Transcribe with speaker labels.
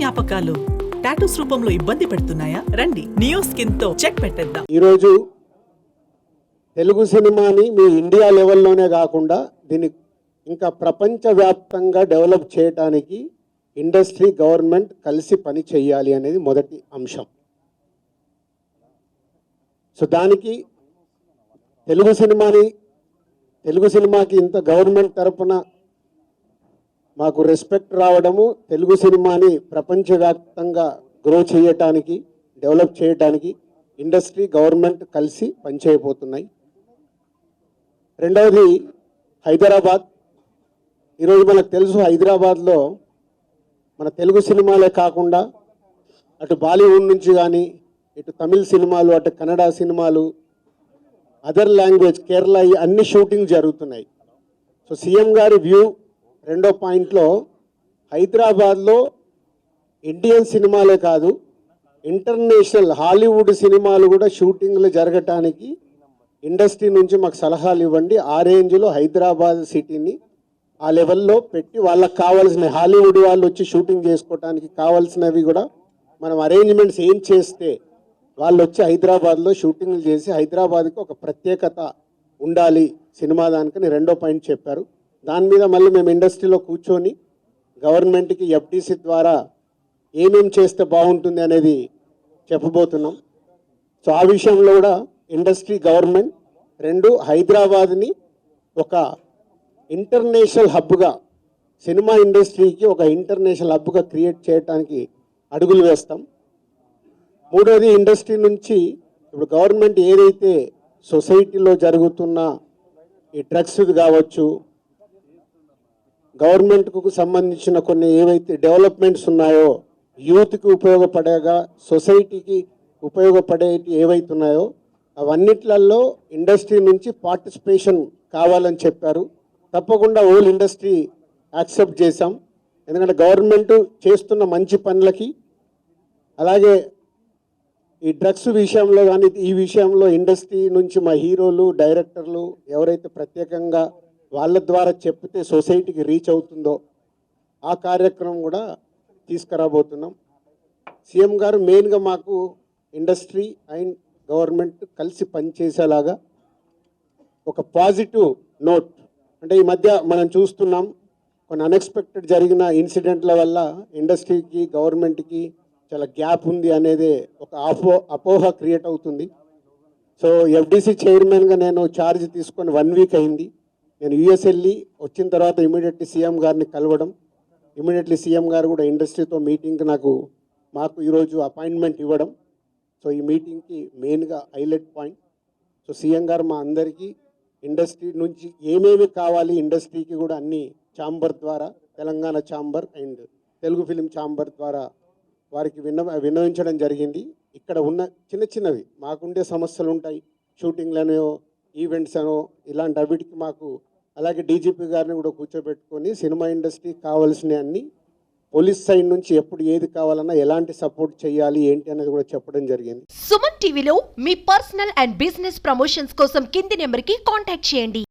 Speaker 1: జ్ఞాపకాలు టాటూస్ రూపంలో ఇబ్బంది పెడుతున్నాయా? రండి నియో స్కిన్తో చెక్ పెట్టేద్దాం.
Speaker 2: ఈరోజు తెలుగు సినిమాని మీ ఇండియా లెవెల్లోనే కాకుండా దీన్ని ఇంకా ప్రపంచవ్యాప్తంగా డెవలప్ చేయడానికి ఇండస్ట్రీ గవర్నమెంట్ కలిసి పని చేయాలి అనేది మొదటి అంశం. సో దానికి తెలుగు సినిమాని తెలుగు సినిమాకి ఇంత గవర్నమెంట్ తరపున మాకు రెస్పెక్ట్ రావడము తెలుగు సినిమాని ప్రపంచవ్యాప్తంగా గ్రో చేయటానికి డెవలప్ చేయటానికి ఇండస్ట్రీ గవర్నమెంట్ కలిసి పనిచేయబోతున్నాయి. రెండవది హైదరాబాద్. ఈరోజు మనకు తెలుసు హైదరాబాద్లో మన తెలుగు సినిమాలే కాకుండా అటు బాలీవుడ్ నుంచి కానీ ఇటు తమిళ సినిమాలు అటు కన్నడ సినిమాలు అదర్ లాంగ్వేజ్ కేరళ అన్ని షూటింగ్ జరుగుతున్నాయి. సో సీఎం గారి వ్యూ రెండో పాయింట్లో హైదరాబాద్లో ఇండియన్ సినిమాలే కాదు ఇంటర్నేషనల్ హాలీవుడ్ సినిమాలు కూడా షూటింగ్లు జరగటానికి ఇండస్ట్రీ నుంచి మాకు సలహాలు ఇవ్వండి. ఆ రేంజ్లో హైదరాబాద్ సిటీని ఆ లెవెల్లో పెట్టి వాళ్ళకి కావాల్సిన హాలీవుడ్ వాళ్ళు వచ్చి షూటింగ్ చేసుకోవటానికి కావాల్సినవి కూడా మనం అరేంజ్మెంట్స్ ఏం చేస్తే వాళ్ళు వచ్చి హైదరాబాద్లో షూటింగ్లు చేసి హైదరాబాద్కి ఒక ప్రత్యేకత ఉండాలి సినిమా దానికని రెండో పాయింట్ చెప్పారు. దాని మీద మళ్ళీ మేము ఇండస్ట్రీలో కూర్చొని గవర్నమెంట్కి ఎఫ్డీసీ ద్వారా ఏమేం చేస్తే బాగుంటుంది అనేది చెప్పబోతున్నాం. సో ఆ విషయంలో కూడా ఇండస్ట్రీ గవర్నమెంట్ రెండు హైదరాబాద్ని ఒక ఇంటర్నేషనల్ హబ్గా సినిమా ఇండస్ట్రీకి ఒక ఇంటర్నేషనల్ హబ్గా క్రియేట్ చేయడానికి అడుగులు వేస్తాం. మూడోది ఇండస్ట్రీ నుంచి ఇప్పుడు గవర్నమెంట్ ఏదైతే సొసైటీలో జరుగుతున్న ఈ డ్రగ్స్ కావచ్చు గవర్నమెంట్కు సంబంధించిన కొన్ని ఏవైతే డెవలప్మెంట్స్ ఉన్నాయో యూత్కి ఉపయోగపడేగా సొసైటీకి ఉపయోగపడే ఏవైతే ఉన్నాయో అవన్నిట్లలో ఇండస్ట్రీ నుంచి పార్టిసిపేషన్ కావాలని చెప్పారు. తప్పకుండా ఓల్ ఇండస్ట్రీ యాక్సెప్ట్ చేశాం. ఎందుకంటే గవర్నమెంట్ చేస్తున్న మంచి పనులకి అలాగే ఈ డ్రగ్స్ విషయంలో కానీ ఈ విషయంలో ఇండస్ట్రీ నుంచి మా హీరోలు డైరెక్టర్లు ఎవరైతే ప్రత్యేకంగా వాళ్ళ ద్వారా చెప్తే సొసైటీకి రీచ్ అవుతుందో ఆ కార్యక్రమం కూడా తీసుకురాబోతున్నాం. సీఎం గారు మెయిన్గా మాకు ఇండస్ట్రీ అండ్ గవర్నమెంట్ కలిసి పనిచేసేలాగా ఒక పాజిటివ్ నోట్ అంటే ఈ మధ్య మనం చూస్తున్నాం కొన్ని అన్ఎక్స్పెక్టెడ్ జరిగిన ఇన్సిడెంట్ల వల్ల ఇండస్ట్రీకి గవర్నమెంట్కి చాలా గ్యాప్ ఉంది అనేది ఒక అపో అపోహ క్రియేట్ అవుతుంది. సో ఎఫ్డీసీ చైర్మన్గా నేను ఛార్జ్ తీసుకొని వన్ వీక్ అయింది. నేను యుఎస్ వెళ్ళి వచ్చిన తర్వాత ఇమీడియట్లీ సీఎం గారిని కలవడం ఇమీడియట్లీ సీఎం గారు కూడా ఇండస్ట్రీతో మీటింగ్కి నాకు మాకు ఈరోజు అపాయింట్మెంట్ ఇవ్వడం. సో ఈ మీటింగ్కి మెయిన్గా హైలైట్ పాయింట్. సో సీఎం గారు మా అందరికీ ఇండస్ట్రీ నుంచి ఏమేమి కావాలి ఇండస్ట్రీకి కూడా అన్ని ఛాంబర్ ద్వారా Telangana chamber and Telugu film chamber ద్వారా వారికి విన్న విన్నవించడం జరిగింది. ఇక్కడ ఉన్న చిన్న చిన్నవి మాకుండే సమస్యలు ఉంటాయి షూటింగ్లనో ఈవెంట్స్ అనో ఇలాంటి అవిటికి మాకు అలాగే డీజీపీ గారిని కూడా కూర్చోబెట్టుకొని సినిమా ఇండస్ట్రీకి కావాల్సిన అన్ని పోలీస్ సైడ్ నుంచి ఎప్పుడు ఏది కావాలన్నా ఎలాంటి సపోర్ట్ చేయాలి ఏంటి అనేది కూడా చెప్పడం జరిగింది.
Speaker 3: సుమన్ టీవీలో మీ పర్సనల్ అండ్ బిజినెస్ ప్రమోషన్స్ కోసం కింది నెంబర్కి కాంటాక్ట్ చేయండి.